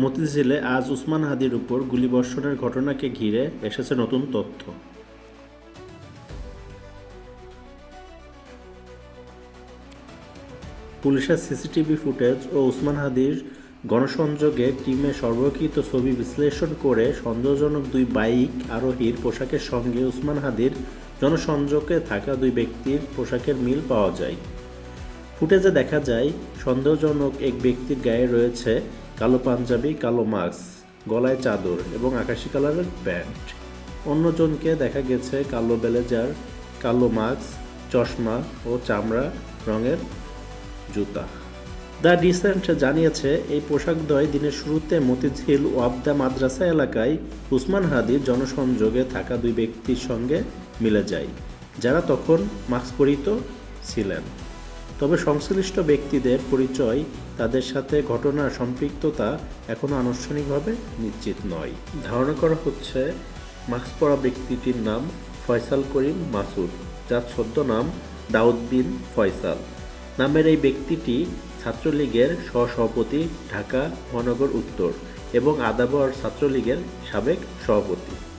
মতিঝিলে আজ উসমান হাদির উপর গুলিবর্ষণের ঘটনাকে ঘিরে এসেছে নতুন তথ্য। পুলিশের সিসিটিভি ফুটেজ ও উসমান হাদির গণসংযোগে টিমে সর্বকৃত ছবি বিশ্লেষণ করে সন্দেহজনক দুই বাইক আরোহীর পোশাকের সঙ্গে উসমান হাদির জনসংযোগে থাকা দুই ব্যক্তির পোশাকের মিল পাওয়া যায়। ফুটেজে দেখা যায়, সন্দেহজনক এক ব্যক্তির গায়ে রয়েছে কালো পাঞ্জাবি, কালো মাস্ক, গলায় চাদর এবং আকাশি কালারের প্যান্ট। অন্যজনকে দেখা গেছে কালো ব্লেজার, কালো মাস্ক, চশমা ও চামড়া রঙের জুতা। দ্য ডিসেন্ট জানিয়েছে, এই পোশাকদ্বয় দিনের শুরুতে মতিঝিল ওয়াবদা মাদ্রাসা এলাকায় উসমান হাদির জনসংযোগে থাকা দুই ব্যক্তির সঙ্গে মিলে যায়, যারা তখন মাস্ক পরিত ছিলেন। তবে সংশ্লিষ্ট ব্যক্তিদের পরিচয়, তাদের সাথে ঘটনার সম্পৃক্ততা এখনও আনুষ্ঠানিকভাবে নিশ্চিত নয়। ধারণা করা হচ্ছে, মাস্ক পরা ব্যক্তিটির নাম ফয়সাল করিম মাসুদ, যার ছদ্ম নাম দাউদ বিন ফয়সাল। নামের এই ব্যক্তিটি ছাত্রলীগের সহসভাপতি, ঢাকা মহানগর উত্তর, এবং আদাবর ছাত্রলীগের সাবেক সভাপতি।